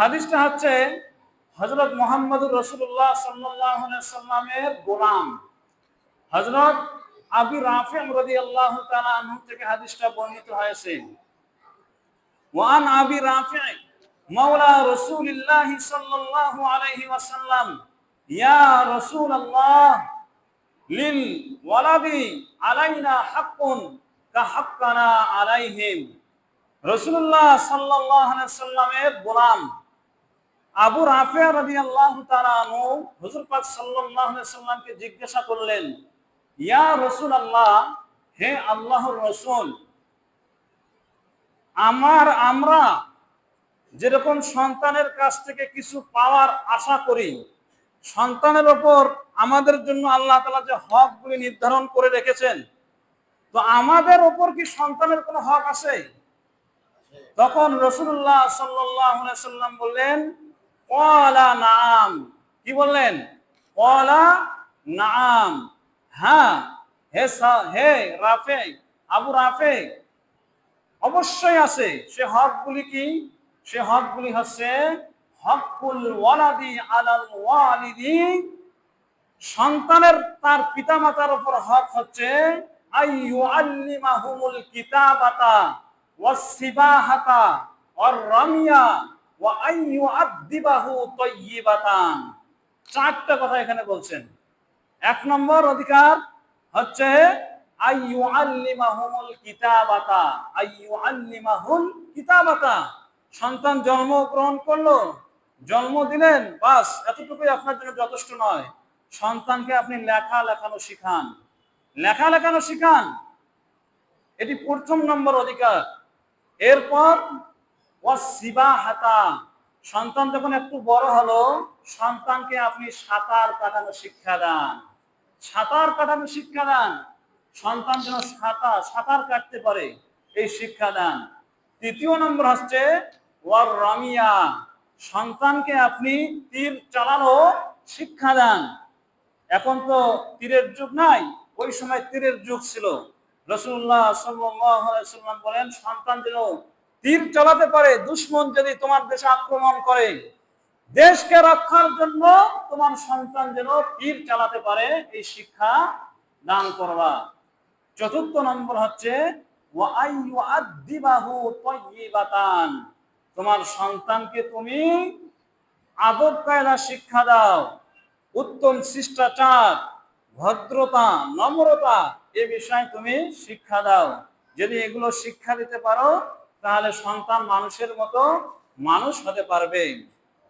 হাদিসটা হচ্ছে হজরত মোহাম্মদুর রসুল্লাহ সাল্লাহ সাল্লামের গোলাম। হজরত আবি রাফিম রদি আল্লাহ আনহু থেকে হাদিসটা বর্ণিত হয়েছে। ওয়ান আবি রাফি মাওলা রাসূলুল্লাহ সাল্লাল্লাহু আলাইহি ওয়াসাল্লাম, ইয়া রাসূলুল্লাহ, লিল ওয়ালাদি আলাইনা হাক্কুন কা হাক্কানা আলাইহিম। রাসূলুল্লাহ সাল্লাল্লাহু সাল্লামের গোলাম। আবু রাফিয়া রাদিয়াল্লাহু আল্লাহ আনহু হুজুর পাক আলাইহি সাল্লামকে জিজ্ঞাসা করলেন, ইয়া রসুল আল্লাহ হে আল্লাহর রসুল, আমার, আমরা যেরকম সন্তানের কাছ থেকে কিছু পাওয়ার আশা করি, সন্তানের ওপর আমাদের জন্য আল্লাহ তালা যে হকগুলি নির্ধারণ করে রেখেছেন, তো আমাদের ওপর কি সন্তানের কোনো হক আছে? তখন রসুল্লাহ সাল্লাম বললেন কলা নাম। কি বললেন? কলা নাম। হ্যাঁ হে হে রাফে, আবু রাফে। অবশ্যই আছে। সে হকগুলি কি? সে হকগুলি হচ্ছে হকুল ওয়ালাদি আলাল ওয়ালিদি। সন্তানের তার পিতামাতার উপর হক হচ্ছে, আইয়ু আল্লিমাহুমুল কিতাবাতা ওয়াসিবাহাতা ওয়ার রামিয়া চারটা কথা এখানে বলছেন। এক নম্বর অধিকার হচ্ছে সন্তান জন্মগ্রহণ করল, জন্ম দিলেন, বাস, এতটুকুই আপনার জন্য যথেষ্ট নয়। সন্তানকে আপনি লেখা লেখানো শিখান। লেখা লেখানো শিখান। এটি প্রথম নম্বর অধিকার। এরপর হাতা সন্তান যখন একটু বড় হলো, সন্তানকে আপনি সাঁতার কাটানো শিক্ষা দেন। সাঁতার কাটানো শিক্ষা দান। সন্তান যেন সাঁতার সাঁতার কাটতে পারে, এই শিক্ষা দেন। তৃতীয় নম্বর হচ্ছে ওয়ার রামিয়া সন্তানকে আপনি তীর চালানো শিক্ষা দেন। এখন তো তীরের যুগ নাই, ওই সময় তীরের যুগ ছিল। রসুল্লাহ সাল্লাম বলেন, সন্তান যেন তীর চালাতে পারে, দুশ্মন যদি তোমার দেশে আক্রমণ করে। দেশকে রক্ষার জন্য তোমার সন্তান যেন তীর চালাতে পারে, এই শিক্ষা দান করবা। চতুর্থ নম্বর হচ্ছে তোমার সন্তানকে তুমি আদব কায়দা শিক্ষা দাও। উত্তম শিষ্টাচার, ভদ্রতা, নম্রতা, এ বিষয়ে তুমি শিক্ষা দাও। যদি এগুলো শিক্ষা দিতে পারো তাহলে সন্তান মানুষের মতো মানুষ হতে পারবে।